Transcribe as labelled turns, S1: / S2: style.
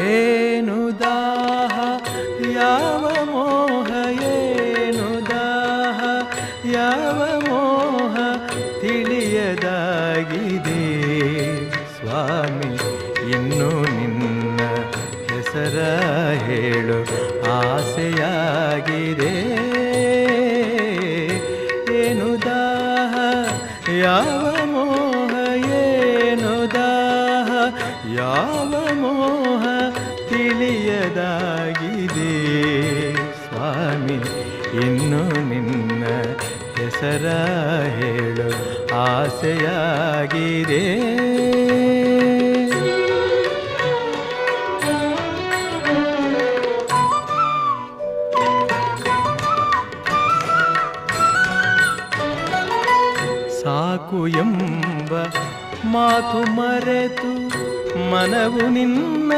S1: ಏನು ದಾಹ? ಯಾವ ಮೋಹ? ಏನು ದಾಹ? ಯಾವ ಮೋಹ? ತಿಳಿಯದಾಗಿದೆ. ಸ್ವಾಮಿ, ಇನ್ನು ನಿನ್ನ ಹೆಸರ ಹೇಳು. ಆಸೆಯಾಗಿದೆ. ಏನು ದಾಹ? ಯಾವ ಮೋಹ? ಏನು ದಾಹ? ಯಾವ ಮೋಹ? ತಿಳಿಯದಾಗಿದೆ ಸ್ವಾಮಿ ಇನ್ನು ನಿನ್ನ ಹೆಸರ ಹೇಳು. ಆಸೆಯಾಗಿದೆ. ಸಾಕು ಎಂಬ ಮಾತು ಮರೆತು ಮನವು ನಿನ್ನ